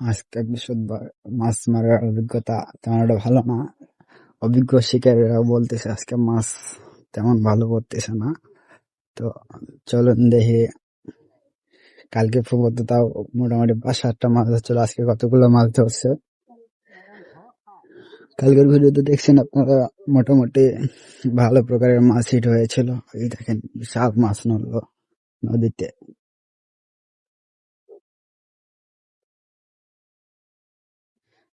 আজকে বৃহস্পতিবার মাছ মারার অভিজ্ঞতা তেমন একটা ভালো না। অভিজ্ঞ শিকারীরা বলতেছে আজকে মাছ তেমন ভালো পড়তেছে না। তো চলুন দেখি, কালকে ফুবতে তাও মোটামুটি পাঁচ সাতটা মাছ ধরছিল, আজকে কতগুলো মাছ ধরছে? কালকের ভিডিওতে দেখছেন আপনারা, মোটামুটি ভালো প্রকারের মাছ হিট হয়েছিল। এই দেখেন, বিশাল মাছ নড়লো নদীতে।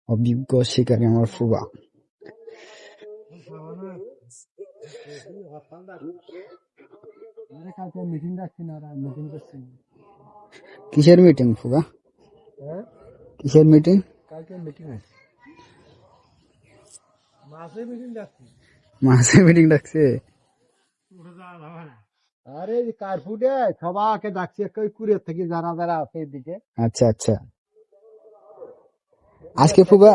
অভিজ্ঞ শিকারী আমার ফুবা কিসের মিটিং ফুবা কিসের মিটিং কালকে মিটিং আছে মাসে মিটিং ডাকছি আরে কারফুটে সবাকে ডাকছে একই কুড়িয়ে থেকে যারা যারা আছে এদিকে। আচ্ছা আচ্ছা। আজকে ফুবা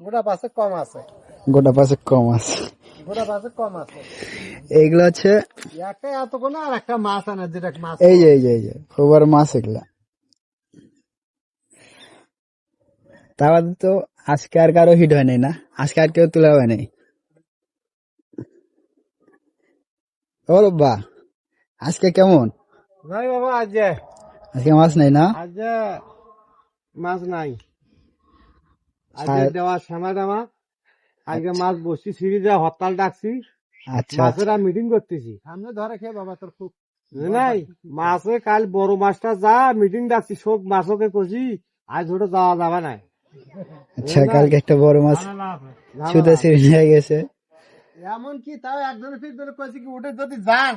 গোটা পাশে কম আছে গোটা পাশে কম আছে। গোটা হচ্ছে এত কোনো আর একটা মাছ আনে যেটা মাছ এই যে এই এই ফুবার মাছ এগুলা। তা তো আজকে আর কারও হিট হয় নাই না? আজকে আর কেউ তোলা হয় নাই? ও বা আজকে কেমন? নাই বাবা আজ আজকে মাছ নাই না? আজ মাছ নাই। আজ দেওয়া শ্যামা দেওয়া আজকে মাছ বসছি সিঁড়ি হরতাল ডাকছি। আচ্ছা আচ্ছা। মাছেরা মিটিং করতেছি। সামনে ধরে খেয়ে বাবা তোর খুব নাই মাছে কাল বড় মাছটা যা মিটিং ডাকছি শোক মাছকে কষি আজ ওটা যাওয়া যাবে না। আচ্ছা কালকে একটা বড় মাছ গেছে। এমন কি তাও একজনের ফির ধরে কয়েছে কি ওটা যদি যান।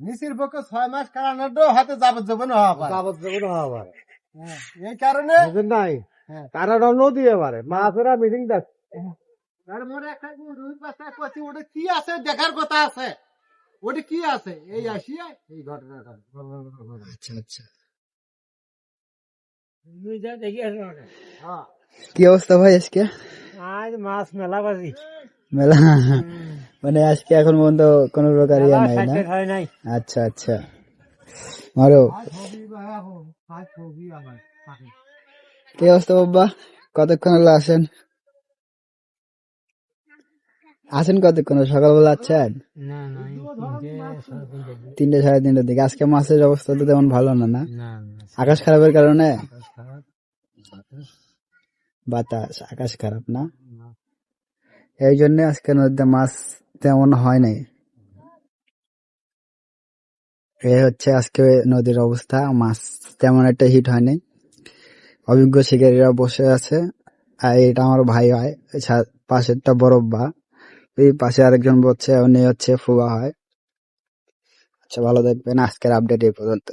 নিচের পক্ষে ছয় মাস কাটানোর হাতে যাবজ্জীবন হওয়া পারে। যাবজ্জীবন হওয়া পারে। এই কারণে নাই? কারণ নদী এবারে মাছেরা মিটিং একটা রুই ওটা কি আছে দেখার কথা আছে। ওটা কি আছে? এই আসিয়া এই ঘটনাটা আচ্ছা আচ্ছা। হ্যাঁ। কি অবস্থা ভাই আজকে? আজ মাছ মেলা বাজি। মেলা। মানে আজকে এখন পর্যন্ত কোন প্রকার ইয়ে নাই না? আচ্ছা আচ্ছা। মারো। কি অবস্থা বাবা? কতক্ষণ হলো আসেন? আসেন কতক্ষণ? সকালবেলা আছেন তিনটে সাড়ে তিনটের দিকে। আজকে মাছের অবস্থা তো তেমন ভালো না না? না আকাশ খারাপের কারণে? বাতাস আকাশ খারাপ না। এই জন্য আজকে নদীতে মাছ তেমন হয় নাই। এই হচ্ছে আজকে নদীর অবস্থা। মাছ তেমন একটা হিট হয়নি অভিজ্ঞ শিকারীরা বসে আছে। আর এটা আমার ভাই হয়। এছাড়া পাশেরটা বরফবা এই পাশে আরেকজন বসছে, উনি হচ্ছে ফুবা হয়। আচ্ছা ভালো দেখবেন আজকের আপডেট এই পর্যন্ত